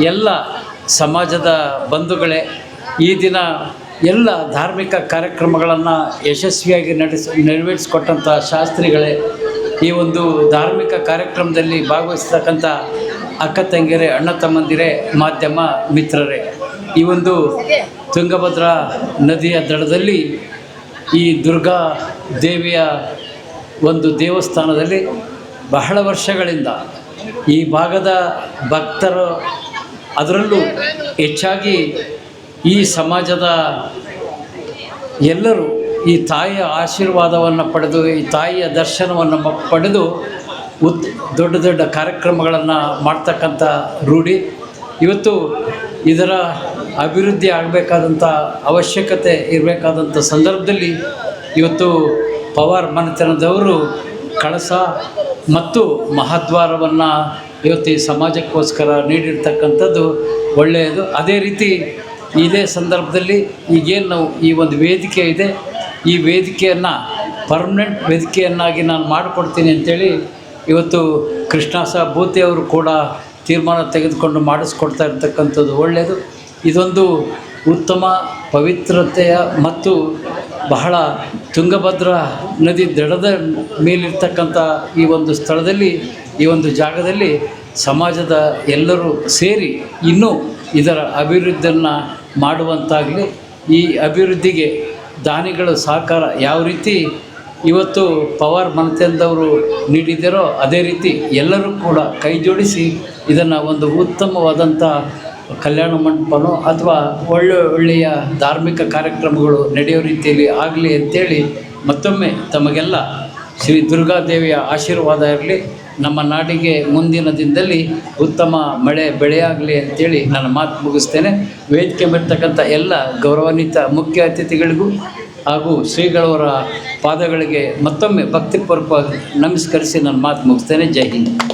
ಎಲ್ಲ ಸಮಾಜದ ಬಂಧುಗಳೇ, ಈ ದಿನ ಎಲ್ಲ ಧಾರ್ಮಿಕ ಕಾರ್ಯಕ್ರಮಗಳನ್ನು ಯಶಸ್ವಿಯಾಗಿ ನಡೆಸಿ ನೆರವೇರಿಸಿಕೊಟ್ಟಂಥ ಶಾಸ್ತ್ರಿಗಳೇ, ಈ ಒಂದು ಧಾರ್ಮಿಕ ಕಾರ್ಯಕ್ರಮದಲ್ಲಿ ಭಾಗವಹಿಸ್ತಕ್ಕಂಥ ಅಕ್ಕ ತಂಗಿಯರೇ, ಅಣ್ಣ ತಮ್ಮಂದಿರೇ, ಮಾಧ್ಯಮ ಮಿತ್ರರೇ, ಈ ಒಂದು ತುಂಗಭದ್ರಾ ನದಿಯ ದಡದಲ್ಲಿ ಈ ದುರ್ಗಾ ದೇವಿಯ ಒಂದು ದೇವಸ್ಥಾನದಲ್ಲಿ ಬಹಳ ವರ್ಷಗಳಿಂದ ಈ ಭಾಗದ ಭಕ್ತರು ಅದರಲ್ಲೂ ಹೆಚ್ಚಾಗಿ ಈ ಸಮಾಜದ ಎಲ್ಲರೂ ಈ ತಾಯಿಯ ಆಶೀರ್ವಾದವನ್ನು ಪಡೆದು, ಈ ತಾಯಿಯ ದರ್ಶನವನ್ನು ಪಡೆದು ಉತ್, ದೊಡ್ಡ ದೊಡ್ಡ ಕಾರ್ಯಕ್ರಮಗಳನ್ನು ಮಾಡ್ತಕ್ಕಂಥ ರೂಢಿ. ಇವತ್ತು ಇದರ ಅಭಿವೃದ್ಧಿ ಆಗಬೇಕಾದಂಥ ಅವಶ್ಯಕತೆ ಇರಬೇಕಾದಂಥ ಸಂದರ್ಭದಲ್ಲಿ ಇವತ್ತು ಪವಾರ್ ಮನೆತನದವರು ಕಳಸ ಮತ್ತು ಮಹಾದ್ವಾರವನ್ನು ಇವತ್ತು ಈ ಸಮಾಜಕ್ಕೋಸ್ಕರ ನೀಡಿರ್ತಕ್ಕಂಥದ್ದು ಒಳ್ಳೆಯದು. ಅದೇ ರೀತಿ ಇದೇ ಸಂದರ್ಭದಲ್ಲಿ ಈಗೇನು ನಾವು ಈ ಒಂದು ವೇದಿಕೆ ಇದೆ. ಈ ವೇದಿಕೆಯನ್ನು ಪರ್ಮನೆಂಟ್ ವೇದಿಕೆಯನ್ನಾಗಿ ನಾನು ಮಾಡಿಕೊಡ್ತೀನಿ ಅಂತೇಳಿ ಇವತ್ತು ಕೃಷ್ಣ ಸಾಹ ಭೂತಿ ಅವರು ಕೂಡ ತೀರ್ಮಾನ ತೆಗೆದುಕೊಂಡು ಮಾಡಿಸ್ಕೊಡ್ತಾ ಇರ್ತಕ್ಕಂಥದ್ದು ಒಳ್ಳೆಯದು. ಇದೊಂದು ಉತ್ತಮ ಪವಿತ್ರತೆಯ ಮತ್ತು ಬಹಳ ತುಂಗಭದ್ರಾ ನದಿ ದಡದ ಮೇಲಿರ್ತಕ್ಕಂಥ ಈ ಒಂದು ಸ್ಥಳದಲ್ಲಿ, ಈ ಒಂದು ಜಾಗದಲ್ಲಿ ಸಮಾಜದ ಎಲ್ಲರೂ ಸೇರಿ ಇನ್ನೂ ಇದರ ಅಭಿವೃದ್ಧಿಯನ್ನು ಮಾಡುವಂತಾಗಲಿ, ಈ ಅಭಿವೃದ್ಧಿಗೆ ದಾನಿಗಳು ಸಹಕಾರ ಯಾವ ರೀತಿ ಇವತ್ತು ಪವರ್ ಮನತೆಂದವರು ನೀಡಿದರೋ ಅದೇ ರೀತಿ ಎಲ್ಲರೂ ಕೂಡ ಕೈ ಜೋಡಿಸಿ ಇದನ್ನು ಒಂದು ಉತ್ತಮವಾದಂಥ ಕಲ್ಯಾಣ ಮಂಟಪನೋ ಅಥವಾ ಒಳ್ಳೆ ಒಳ್ಳೆಯ ಧಾರ್ಮಿಕ ಕಾರ್ಯಕ್ರಮಗಳು ನಡೆಯೋ ರೀತಿಯಲ್ಲಿ ಆಗಲಿ ಅಂತೇಳಿ ಮತ್ತೊಮ್ಮೆ ತಮಗೆಲ್ಲ ಶ್ರೀ ದುರ್ಗಾದೇವಿಯ ಆಶೀರ್ವಾದ ಇರಲಿ. ನಮ್ಮ ನಾಡಿಗೆ ಮುಂದಿನ ದಿನದಲ್ಲಿ ಉತ್ತಮ ಮಳೆ ಬೆಳೆಯಾಗಲಿ ಅಂತೇಳಿ ನನ್ನ ಮಾತು ಮುಗಿಸ್ತೇನೆ. ವೇದಿಕೆ ಬರ್ತಕ್ಕಂಥ ಎಲ್ಲ ಗೌರವಾನ್ವಿತ ಮುಖ್ಯ ಅತಿಥಿಗಳಿಗೂ ಹಾಗೂ ಶ್ರೀಗಳವರ ಪಾದಗಳಿಗೆ ಮತ್ತೊಮ್ಮೆ ಭಕ್ತಿಪೂರ್ವಕವಾಗಿ ನಮಸ್ಕರಿಸಿ ನನ್ನ ಮಾತು ಮುಗಿಸ್ತೇನೆ. ಜೈ ಹಿಂದ್.